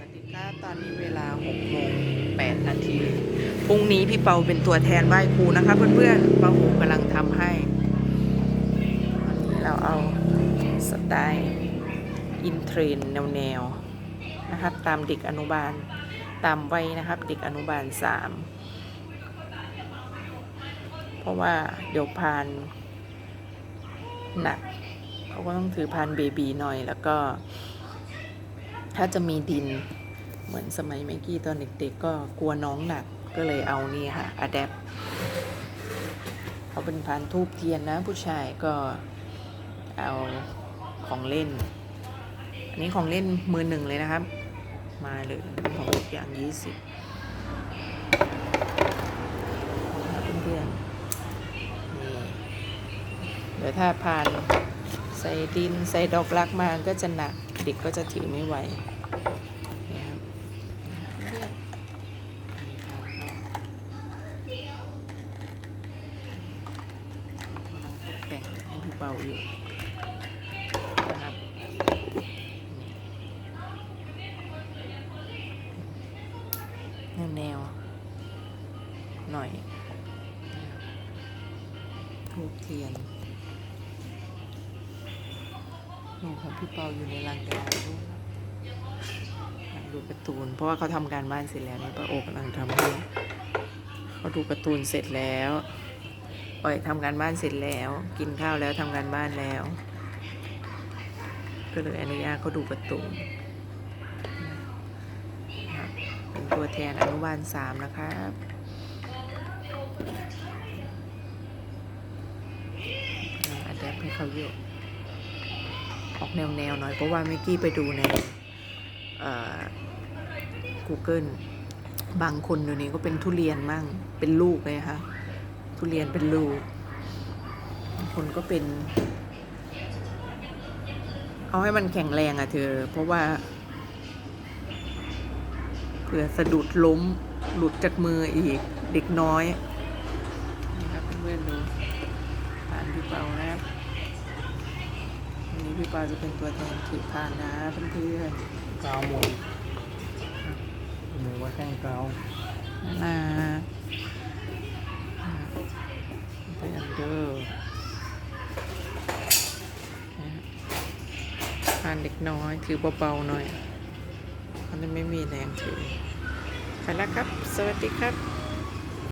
วัสดีครับตอนนี้เวลา6โมง8นาทีพรุ่งนี้พี่เปาเป็นตัวแทนไหว้ครูนะคะเพื่อนๆป้าหูกำลังทำให้วันนี้เราเอาสไตล์อินเทรนแนวๆนะครับตามเด็กอนุบาลตามวัยนะครับ เด็กอนุบาล 3 เพราะว่าเดี๋ยวพานหนักเขาก็ต้องถือพานเบบีหน่อยแล้วก็ ถ้าจะมีดินเหมือนสมัยเมกกี้ตอนเด็กๆก็กลัวน้องหนักก็เลยเอานี่ค่ะอะแดปเอาเป็นพานทูบเทียนนะ ผู้ชายก็เอาของเล่น อันนี้ของเล่นมือหนึ่งเลยนะครับ มาเลยของอย่างยี่สิบเพื่อนๆนี่เดี๋ยวถ้าพาน ใส่ดินใส่ดอกรักมาก็จะหนักเด็กก็จะถือไม่ไหวนี่ครับแต่งให้พี่เบาอยู่นะครับแนวแนวๆหน่อยทูบเทียน นูของพี่เปาอยู่ในรังแกด้วยดูการ์ตูน เพราะว่าเขาทำการบ้านเสร็จแล้วนี่ป้าโอกำลังทำให้เขาดูการ์ตูนเสร็จแล้วปล่อยทำการบ้านเสร็จแล้ว กินข้าวแล้วทำการบ้านแล้ว ก็เลยอนุญาตเขาดูการ์ตูนเป็นตัวแทนอนุบาลสามนะครับอัดแอปให้เขาอยู่ออก แนวแนวๆหน่อยเพราะว่าเมื่อกี้ไปดูใน Google บางคนเดี๋ยวนี้ก็เป็นทุเรียนมั่งเป็นลูกเลยค่ะทุเรียนเป็นลูก คนก็เป็น เอาให้มันแข็งแรงอะเธอ เพราะว่าเผื่อสะดุดล้มหลุดจากมืออีกเด็กน้อยนี่ครับเพื่อนๆดูผ่านพี่เปานะครับ นนี้พี่ปาจะเป็นตัวแทนถือพานนะเพื่อนกาวหมดหรือว่าแข้งกาวๆน่ารักไปอันเดอร์พานเด็กน้อยถือเบาๆหน่อยเขาจะไม่มีแรงถือไปแล้วครับ สวัสดีครับ